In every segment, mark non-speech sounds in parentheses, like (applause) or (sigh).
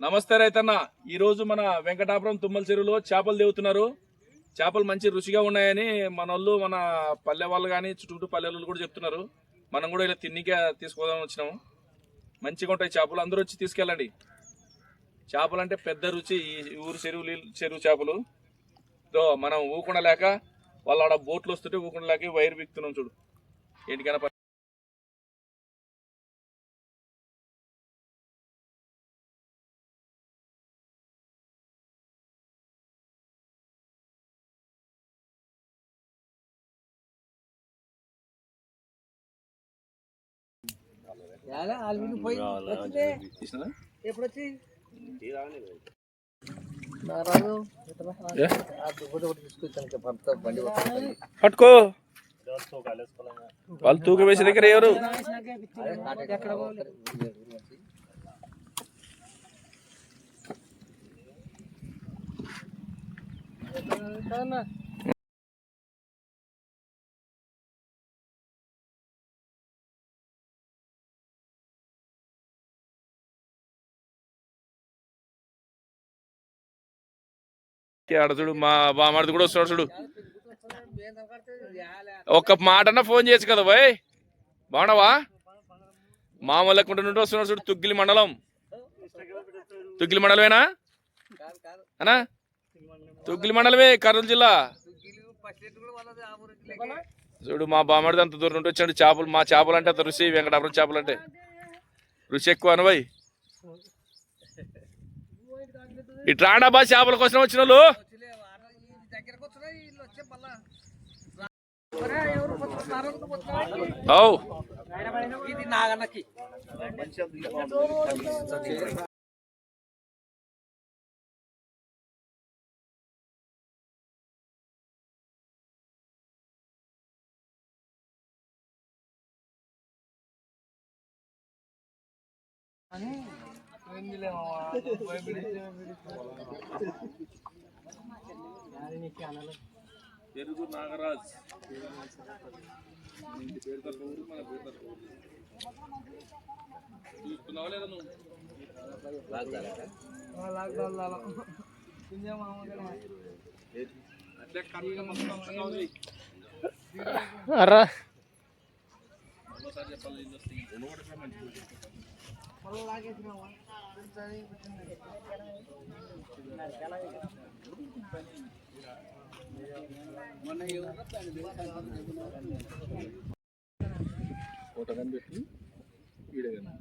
నమస్తే రైతన్న. ఈ రోజు మన వెంకటాపురం తుమ్మల చెరువులో చేపలు దేవుతున్నారు చేపలు మంచి రుచిగా ఉన్నాయని మన వాళ్ళు మన పల్లె వాళ్ళు కానీ చుట్టూ పల్లెలు కూడా చెప్తున్నారు. మనం కూడా ఇలా తిన్నికే తీసుకోదామని వచ్చినాము. మంచిగా ఉంటాయి చేపలు. అందరూ వచ్చి తీసుకెళ్ళండి. చేపలు అంటే పెద్ద రుచి. ఈ ఊరు చెరువు చెరువు చేపలు. దో మనం ఊకుండా లేక వాళ్ళు ఆడ బోట్లు వస్తుంటే ఊకుండా లేక వైర్ బిక్తున్నాం చూడు. ఏంటికైనా పట్టుకో. వాళ్ళు తూకం వేసే దగ్గర ఎవరు? ఎక్కడ పోవాలి? ఊరు మంచి. ఆడ చూడు మా బామర్ది కూడా వస్తున్నాడు చూడు. (laughs) ఒక్క మాటన్నా ఫోన్ చేయొచ్చు కదా బాయ్. బాగున్నావా? మామూలు లెక్కుంటే నుండి వస్తున్నాడు చూడు తుగ్గిలి మండలం. తుగ్గిలి మండలమేనా? అనా? తుగ్గిలి మండలమే కర్నూలు జిల్లా. చూడు మా బామర్ది అంత దూరం నుండి వచ్చాడు. చేపలు మా చేపలు అంటే అంత రుచి వెంకటాపురం చేపలు అంటే రుచి ఎక్కువ అనబాయ్ ఇటు రాండా చేపల కోసం వచ్చిన వాళ్ళు? వచ్చిలే వచ్చే మళ్ళా ఎవరు ఇది నాగన్నకి తెలుగు నాగరాజ్ ఇంటి పేరు తక్కువ ఊరు, మన పేరు తక్కువ ఊరు. చూస్తున్నావా లేదా నువ్వు అట్లే కర్రీగా మొత్తం అందంగా ఉంది. మరోసారి చెప్పాలి, ఫోటో కానీ వీడియో కన్నా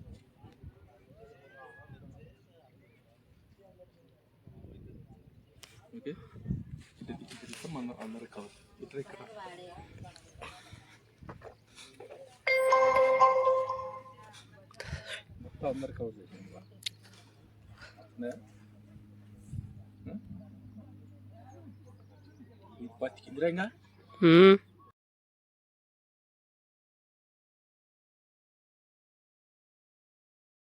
ఓకే. ఇటు ఇటు ఇటు మన అందరికి కావాలి ఇక్కడ ఇక్కడ. మొత్తం అందరికి కవర్ చేసాను ఇది బతికిందిరా